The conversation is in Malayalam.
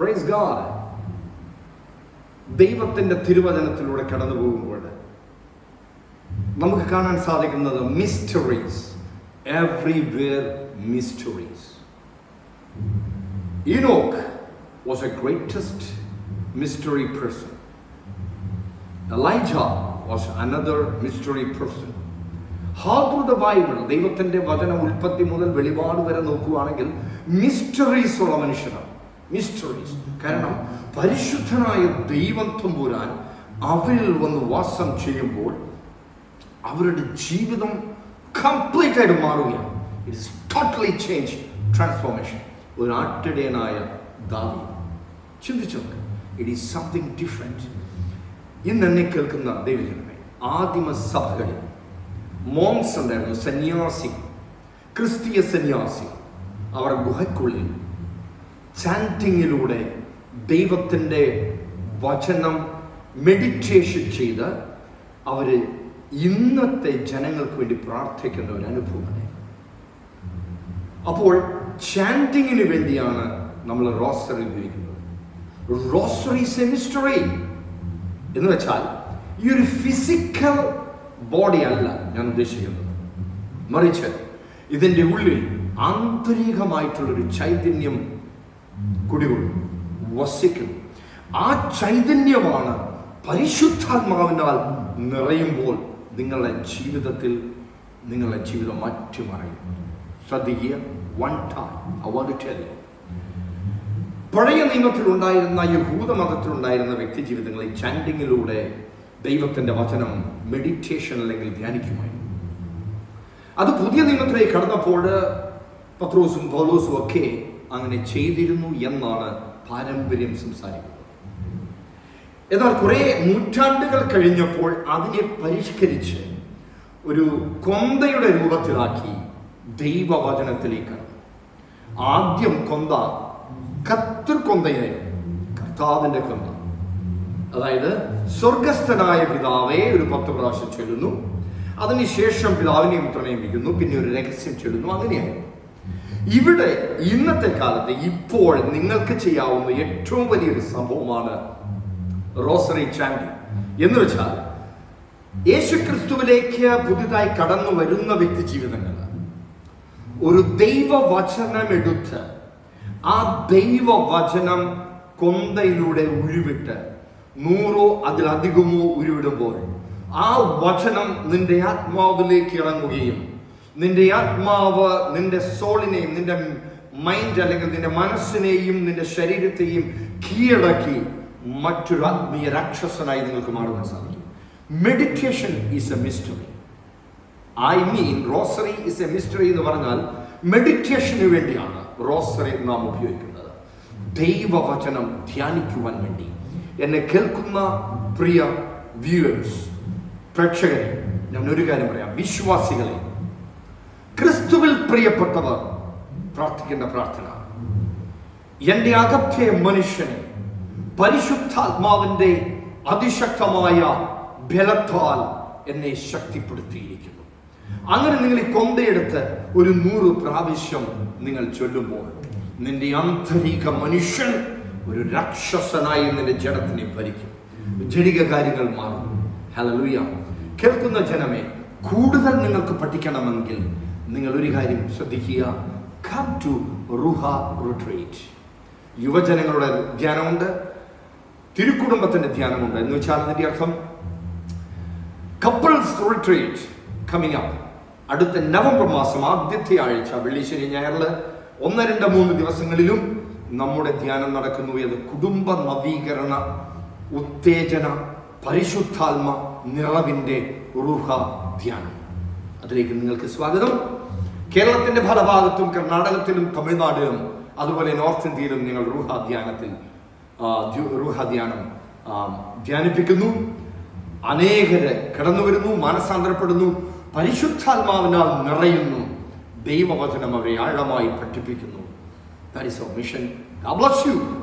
പ്രൈസ് ഗാഡ് ദൈവത്തിന്റെ തിരുവചനത്തിലൂടെ കടന്നു പോകുമ്പോൾ നമുക്ക് കാണാൻ സാധിക്കുന്നത് mysteries everywhere mysteries Enoch was a greatest mystery person Elijah was another mystery person How through the Bible, ദൈവത്തിന്റെ വചനം ഉൽപ്പത്തി മുതൽ വെളിപാട് വരെ നോക്കുകയാണെങ്കിൽ മിസ്റ്ററീസ് ഉള്ള മനുഷ്യനാണ്. മിസ്റ്ററീസ് കാരണം പരിശുദ്ധനായ ദൈവം തമ്പുരാൻ അവരിൽ വന്ന് വാസം ചെയ്യുമ്പോൾ അവരുടെ ജീവിതം കംപ്ലീറ്റ് ആയിട്ട് മാറുകയാണ്. ഇറ്റ്സ് ടോട്ടലി ചേഞ്ച് ട്രാൻസ്ഫോർമേഷൻ ഒരു ആട്ടിടയനായ ദാവി ചിന്തിച്ചു ഇറ്റ് ഈസ് സംതിങ് ഡിഫറെന്റ് ഇന്ന് എന്നെ കേൾക്കുന്ന ദൈവജനമേ ആദിമ സഭകളിൽ മോങ്സ് ഉണ്ടായിരുന്നു സന്യാസി ക്രിസ്തീയ സന്യാസി അവർ ഗുഹയ്ക്കുള്ളിൽ ചാന്റിങ്ങിലൂടെ ദൈവത്തിന്റെ വചനം മെഡിറ്റേഷൻ ചെയ്ത് അവർ ഇന്നത്തെ ജനങ്ങൾക്ക് വേണ്ടി പ്രാർത്ഥിക്കുന്ന ഒരു അനുഭവമാണ്. അപ്പോൾ ചാന്റിങ്ങിന് വേണ്ടിയാണ് നമ്മൾ റോസറി ഉപയോഗിക്കുന്നത്. റോസറി സെമിസ്റ്ററി എന്ന് വെച്ചാൽ ഈ ഒരു ഫിസിക്കൽ ബോഡി അല്ല ഞാൻ ഉദ്ദേശിക്കുന്നത്. മറിച്ച് ഇതിന്റെ ഉള്ളിൽ ആന്തരികമായിട്ടുള്ളൊരു ചൈതന്യം കുടികൊള്ളും വസിക്കും ആ ചൈതന്യമാണ് പരിശുദ്ധാത്മാവിനാൽ നിറയുമ്പോൾ നിങ്ങളുടെ ജീവിതത്തിൽ നിങ്ങളുടെ ജീവിതം മാറ്റിമറിയും ശ്രദ്ധിക്കുക വൺ ടൈം പഴയ നിയമത്തിലുണ്ടായിരുന്ന യഹൂദ മതത്തിലുണ്ടായിരുന്ന വ്യക്തി ജീവിതങ്ങളിൽ ചാൻഡിങ്ങിലൂടെ ദൈവത്തിന്റെ വചനം മെഡിറ്റേഷൻ അല്ലെങ്കിൽ ധ്യാനിക്കുമായിരുന്നു. അത് പുതിയ നിയമത്തിലേക്ക് കടന്നപ്പോൾ പത്രോസും പൗലോസും ഒക്കെ അങ്ങനെ ചെയ്തിരുന്നു എന്നാണ് പാരമ്പര്യം സംസാരിക്കുന്നത്. എന്നാൽ കുറെ നൂറ്റാണ്ടുകൾ കഴിഞ്ഞപ്പോൾ അതിനെ പരിഷ്കരിച്ച് ഒരു കൊന്തയുടെ രൂപത്തിലാക്കി ദൈവവചനത്തിലേക്ക് ആദ്യം കൊന്ത കത്തൃക്കൊന്തയായിരുന്നു കർത്താവിന്റെ കൊന്ത. അതായത് സ്വർഗസ്ഥനായ പിതാവെ ഒരു പത്ത് പ്രാവശ്യം ചൊല്ലുന്നു. അതിനുശേഷം പിതാവിനെയും പുത്രനെയും വിളിക്കുന്നു. പിന്നെ ഒരു രഹസ്യം ചൊല്ലുന്നു. അങ്ങനെയായിരുന്നു. ഇവിടെ ഇന്നത്തെ കാലത്ത് ഇപ്പോൾ നിങ്ങൾക്ക് ചെയ്യാവുന്ന ഏറ്റവും വലിയൊരു സംഭവമാണ് റോസറി ചാൻഡി എന്ന് വെച്ചാൽ യേശു ക്രിസ്തുവിലേക്ക് പുതിയതായി കടന്നു വരുന്ന വ്യക്തി ജീവിതങ്ങൾ. ഒരു ദൈവവചനം എടുത്ത് ആ ദൈവവചനം കൊന്തയിലൂടെ ഉരുവിട്ട് നൂറോ അതിലധികമോ ഉരുവിടുമ്പോൾ ആ വചനം നിന്റെ ആത്മാവിലേക്ക് ഇറങ്ങുകയും നിന്റെ ആത്മാവ് നിന്റെ സോളിനെയും നിന്റെ മൈൻഡ് അല്ലെങ്കിൽ നിന്റെ മനസ്സിനെയും നിന്റെ ശരീരത്തെയും കീഴടക്കി മറ്റൊരു ആത്മീയ രാക്ഷസനായി നിങ്ങൾക്ക് മാറുവാൻ സാധിക്കും. Meditation is a mystery I mean rosary is a mystery എന്ന് പറഞ്ഞാൽ മെഡിറ്റേഷന് വേണ്ടിയാണ് റോസറി നാം ഉപയോഗിക്കുന്നത്. ദൈവവചനം ധ്യാനിക്കുവാൻ വേണ്ടി. എന്നെ കേൾക്കുന്ന പ്രിയ വ്യൂവേഴ്സ് പ്രേക്ഷകരെ ഞാൻ ഒരു കാര്യം പറയാം. വിശ്വാസികളെ ക്രിസ്തുവിൽ പ്രിയപ്പെട്ടവർ പ്രാർത്ഥിക്കേണ്ട പ്രാർത്ഥന. എന്റെ അകത്തെ മനുഷ്യനെ പരിശുദ്ധാത്മാവിന്റെ അതിശക്തമായ ബലത്താൽ എന്നെ ശക്തിപ്പെടുത്തിയിരിക്കുന്നു. അങ്ങനെ നിങ്ങൾ ഈ കൊന്തയെടുത്ത് ഒരു നൂറ് പ്രാവശ്യം നിങ്ങൾ ചൊല്ലുമ്പോൾ നിന്റെ ആന്തരിക മനുഷ്യൻ ഒരു രാക്ഷസനായി നിന്റെ ജഡത്തിനെ ഭരിക്കും. ജടിക കാര്യങ്ങൾ മാറും. ഹലലുയ കേൾക്കുന്ന ജനമേ കൂടുതൽ നിങ്ങൾക്ക് പഠിക്കണമെങ്കിൽ നിങ്ങൾ ഒരു കാര്യം ശ്രദ്ധിക്കുക. കം ടു റുഹ റിട്രീറ്റ് യുവജനങ്ങളുടെ ധ്യാനമുണ്ട്. തിരുക്കുടുംബത്തിന്റെ ധ്യാനമുണ്ട്. എന്ന് വെച്ചാൽ അതിന്റെ അർത്ഥം കപ്പിൾസ് റിട്രീറ്റ് കമ്മിങ് അപ്പ് അടുത്ത നവംബർ മാസം ആദ്യത്തെ ആഴ്ച വെള്ളി ശനി ഞായറിൽ ഒന്ന് രണ്ട് മൂന്ന് ദിവസങ്ങളിലും നമ്മുടെ ധ്യാനം നടക്കുന്നു എന്ന് കുടുംബ നവീകരണ ഉത്തേജന പരിശുദ്ധാത്മ നിറവിന്റെ റുഹ ധ്യാനം. അതിലേക്ക് നിങ്ങൾക്ക് സ്വാഗതം. കേരളത്തിന്റെ പല ഭാഗത്തും കർണാടകത്തിലും തമിഴ്നാടിലും അതുപോലെ നോർത്ത് ഇന്ത്യയിലും നിങ്ങൾ റൂഹാധ്യാനത്തിൽ ആ, ധ്യു- റുഹ ധ്യാനം ധ്യാനിപ്പിക്കുന്നു. അനേകര് കടന്നു വരുന്നു മാനസാന്തരപ്പെടുന്നു പരിശുദ്ധാത്മാവിനാൽ നിറയുന്നു. ദൈവവചനം അവരെ ആഴമായി പഠിപ്പിക്കുന്നു. That is our mission you.